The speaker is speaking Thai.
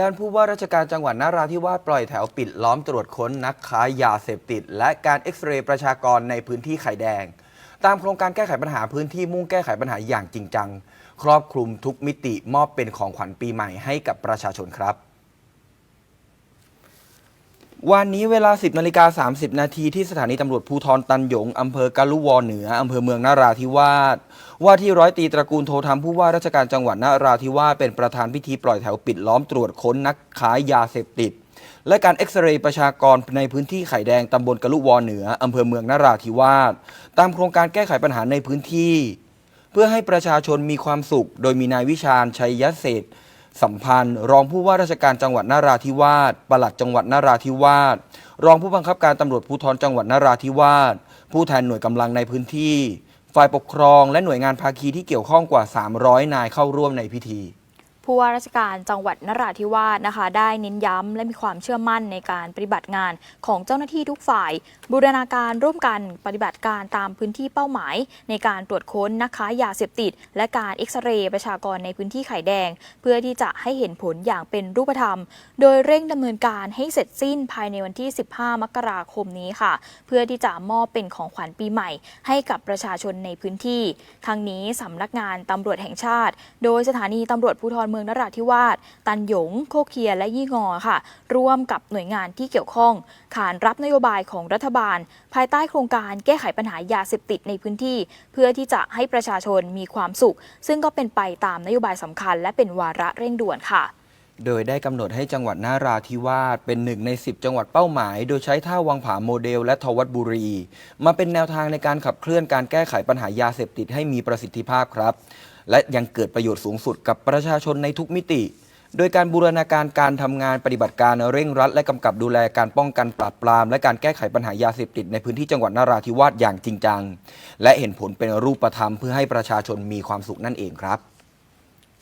ด้านผู้ว่าราชการจังหวัดนาราธิวาสปล่อยแถวปิดล้อมตรวจค้นนักค้ายาเสพติด และการเอ็กซเรย์ประชากรในพื้นที่ไข่แดง ตามโครงการแก้ไขปัญหาพื้นที่มุ่งแก้ไขปัญหาอย่างจริงจัง ครอบคลุมทุกมิติมอบเป็นของขวัญปีใหม่ให้กับประชาชนครับ วันนี้เวลา 10นาฬิกา30 นาทีที่สถานีตำรวจภูธรตันหยงอำเภอกาลุวอเหนืออำเภอเมืองนาราธิวาสว่าที่ร้อยตีตระกูลโทธรรมผู้ว่าราชการจังหวัดนาราธิวาสเป็นประธานพิธีปล่อยแถวปิดล้อมตรวจค้นนักขายยาเสพติด และการเอ็กซเรย์ประชากรในพื้นที่ไข่แดงตำบลกะลุวอเหนืออำเภอเมืองนาราธิวาสตามโครงการแก้ไขปัญหาในพื้นที่ เพื่อให้ประชาชนมีความสุข โดยมีนายวิชาญชัยยเศษ สัมพันธ์ รองผู้ว่าราชการจังหวัดนาราธิวาสปลัดจังหวัดนาราธิวาสรองผู้บังคับการตำรวจภูธรจังหวัดนาราธิวาสผู้แทนหน่วยกำลังในพื้นที่ ฝ่ายปกครองและหน่วยงานภาคีที่เกี่ยวข้องกว่า 300 นายเข้าร่วมในพิธี ผู้ว่าราชการจังหวัดนราธิวาสนะคะ ได้เน้นย้ำและมีความเชื่อมั่นในการปฏิบัติงานของเจ้าหน้าที่ทุกฝ่าย บูรณาการร่วมกันปฏิบัติการตามพื้นที่เป้าหมาย ในการตรวจค้นนะคะยาเสพติด และการเอ็กซเรย์ประชากรในพื้นที่ไข่แดง เพื่อที่จะให้เห็นผลอย่างเป็นรูปธรรม โดยเร่งดำเนินการให้เสร็จสิ้นภายในวันที่ 15 มกราคมนี้ค่ะ เพื่อที่จะมอบเป็นของขวัญปีใหม่ ให้กับประชาชนในพื้นที่ทางนี้สำนักงานตำรวจแห่งชาติ โดยสถานีตำรวจภูธรมืองนราธิวาส ตันหยง โคเคีย และยี่งอค่ะ ร่วมกับหน่วยงานที่เกี่ยวข้อง ขานรับนโยบายของรัฐบาล ภายใต้โครงการแก้ไขปัญหายาเสพติดในพื้นที่ เพื่อที่จะให้ประชาชนมีความสุข ซึ่งก็เป็นไปตามนโยบายสำคัญ และเป็นวาระเร่งด่วนค่ะโดยได้กำหนดให้จังหวัดนาราธิวาสเป็นหนึ่งใน 10 จังหวัดเป้าหมาย โดยใช้ท่าวังผาโมเดลและทวัดบุรี มาเป็นแนวทางในการขับเคลื่อนการแก้ไขปัญหายาเสพติดให้มีประสิทธิภาพครับ และยังเกิดประโยชน์สูงสุดกับประชาชนในทุกมิติ โดยการบูรณาการการทำงานปฏิบัติการเร่งรัด และกำกับดูแลการป้องกันปราบปราม และการแก้ไขปัญหายาเสพติดในพื้นที่จังหวัดนาราธิวาสอย่างจริงจัง และเห็นผลเป็นรูปธรรมเพื่อให้ประชาชนมีความสุขนั่นเองครับ